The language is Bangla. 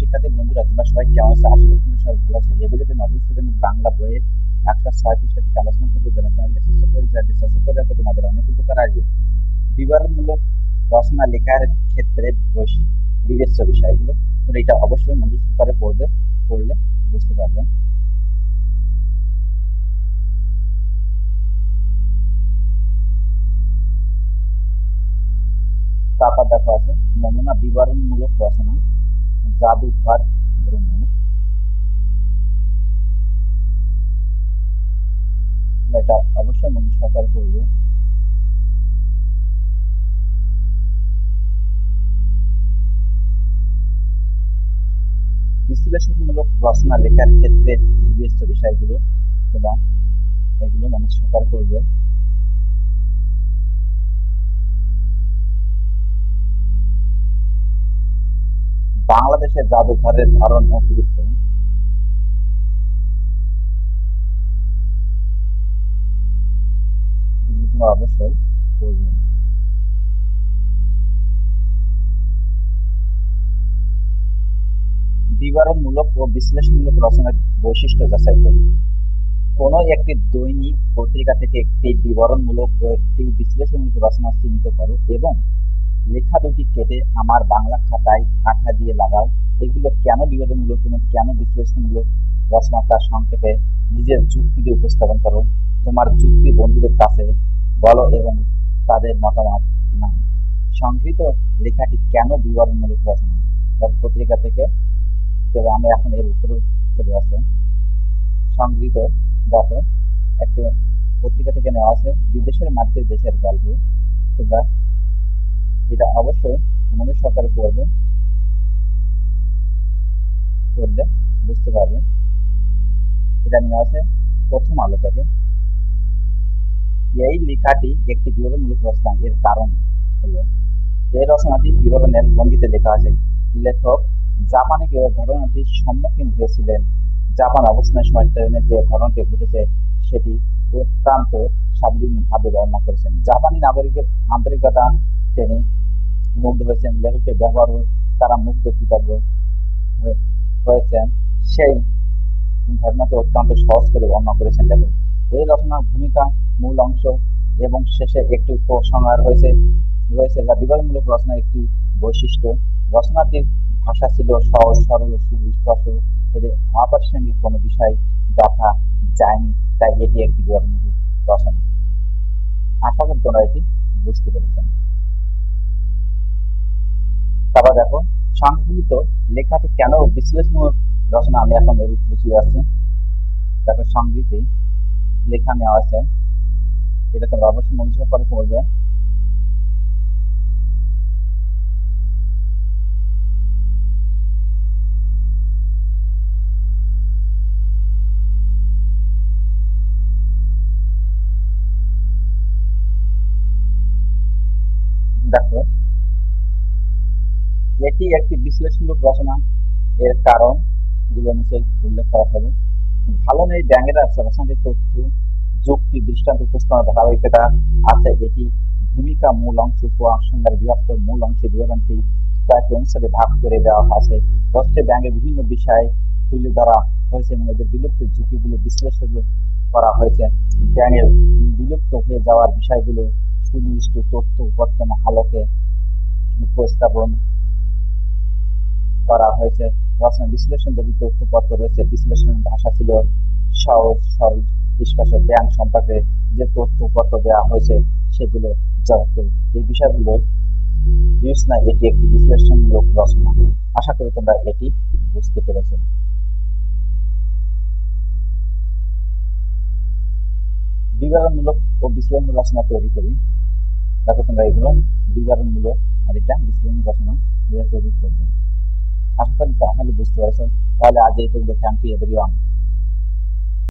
শিক্ষার্থী বন্ধুরা, তোমরা সবাই কেমন আছো? আশা করি তোমরা সবাই ভালো আছো। ভিডিওতে নবম শ্রেণির বাংলা বইয়ের একশো ছয় পৃষ্ঠা থেকে আলোচনা করব। যারা চ্যানেলটি সাবস্ক্রাইব করে চ্যানেলটি সাবস্ক্রাইব করে রাখো। তোমাদের অনেক উপকার আসবে। বিবরণমূলক রচনা লেখার ক্ষেত্রে বিবেচ্য বিষয়গুলো, তোমরা এটা অবশ্যই মনোযোগ সহকারে পড়বে, পড়লে বুঝতে পারবে। তারপর দেখো আছে, নমুনা বিবরণমূলক রচনা। জাদুঘর ভ্রমণ। এটা অবশ্যই সহকারে পড়বে বিশ্লেষণমূলক রচনা লেখার ক্ষেত্রে বিষয়গুলো তোমরা এগুলো মনোযোগ সকাল করবে। বাংলাদেশের জাদুঘরের ধরন ও অবশ্যই বিবরণমূলক ও বিশ্লেষণমূলক রচনার বৈশিষ্ট্য যাচাই করুন। কোনো একটি দৈনিক পত্রিকা থেকে একটি বিবরণমূলক ও একটি বিশ্লেষণমূলক রচনা চিহ্নিত করো এবং লেখা দুটি কেটে আমার বাংলা খাতায় আঠা দিয়ে লাগাও, এগুলো কেন বিবরণমূলক এবং কেন বিশ্লেষণমূলক? রচনা তার সংক্ষেপে নিজের যুক্তি দিয়ে উপস্থাপন করো। তোমার যুক্তি বন্ধুদের কাছে বলো এবং তাদের মতামত নাও। সংগৃহীত লেখাটি কেন বিবরণমূলক রচনা? পত্রিকা থেকে। তবে আমি এখন এর উত্তর চলে আসে সংগৃহীত, দেখো, একটি পত্রিকা থেকে নেওয়া আছে, বিদেশের মাটিতে দেশের গল্প। তোমরা এটা অবশ্যই মনে সহকারে পড়বে পড়লে বুঝতে পারবে। এটা নেওয়া আছে প্রথম আলো থেকে। এই লেখাটি একটি বিবরণমূলক রচনা। এর কারণ হলো, এই রচনাটি বিবরণের ভঙ্গিতে লেখা আছে, লেখক জাপানে গিয়ে ঘটনাটির সম্মুখীন হয়েছিলেন। জাপান অবস্থানের সময় ট্রেনের যে ঘটনাটি ঘটেছে, সেটি অত্যন্ত স্বাভাবিকভাবে বর্ণনা করেছেন। জাপানি নাগরিকের আন্তরিকতা তিনি মুগ্ধ হয়েছেন, লেখকের ব্যবহার তারা মুগ্ধ কৃতজ্ঞ হয়ে- হয়েছেন। সেই ঘটনাকে অত্যন্ত সহজ করে বর্ণনা করেছেন লেখক। এই রচনার ভূমিকা, মূল অংশ এবং শেষে একটি উপসংহার হয়েছে রয়েছে যা বিবরণমূলক রচনার একটি বৈশিষ্ট্য। রচনাটির ভাষা ছিল সহজ, সরল, সুস্পষ্ট, এতে অপ্রাসঙ্গিক কোনো বিষয় দেখা যায়নি, তাই এটি একটি বিবরণমূলক রচনা। আশা করি তোমরা এটি বুঝতে পেরেছেন সংগৃহীত লেখাটি কেন বিশ্লেষণমূলক রচনা আমি এখন বুঝিয়ে যাচ্ছি দেখো, সংগৃহীতে লেখা নেওয়া আছে। এটা তোমরা অবশ্যই মনোযোগ করে পড়বে। দেখো একটি বিশ্লেষণমূলক রচনা এর কারণগুলো নিচে উল্লেখ করা হবে ভালো নেই ব্যাঙেরা রচনাটির তথ্য, যুক্তি, দৃষ্টান্ত উপস্থাপনা ধারাবাহিকতা আছে। এটি ভূমিকা মূল অংশ, উপসংহারে বিভক্ত মূল অংশে বিবরণটি কয়েকটি অনুসারে ভাগ করে দেওয়া হয়েছে। রচনাটি ব্যাঙের বিভিন্ন বিষয় তুলে ধরা হয়েছে এবং এদের বিলুপ্ত ঝুঁকিগুলো বিশ্লেষণ করা হয়েছে। ব্যাঙের বিলুপ্ত হয়ে যাওয়ার বিষয়গুলো সুনির্দিষ্ট তথ্য, উপস্থাপনা, আলোকে উপস্থাপন করা হয়েছে। রচনা, বিশ্লেষণ জড়িত তথ্যপত্র রয়েছে, বিশ্লেষণ ভাষা ছিল সহজ, সরল স্পষ্ট ব্যায়াম সম্পর্কে যে তথ্যপত্র দেওয়া হয়েছে, সেগুলো যত। এই বিষয়গুলো এটি একটি বিশ্লেষণমূলক রচনা। আশা করি তোমরা এটি বুঝতে পেরেছ। বিবরণমূলক ও বিশ্লেষণ রচনা তৈরি করি। দেখো তোমরা এগুলো বিবরণমূলক আর এটা বিশ্লেষণ রচনা তৈরি করবে। আশা করি তাহলে বুঝতে পারছ তাহলে আজ এই পর্যন্ত থ্যাংক ইউ এভরিওয়ান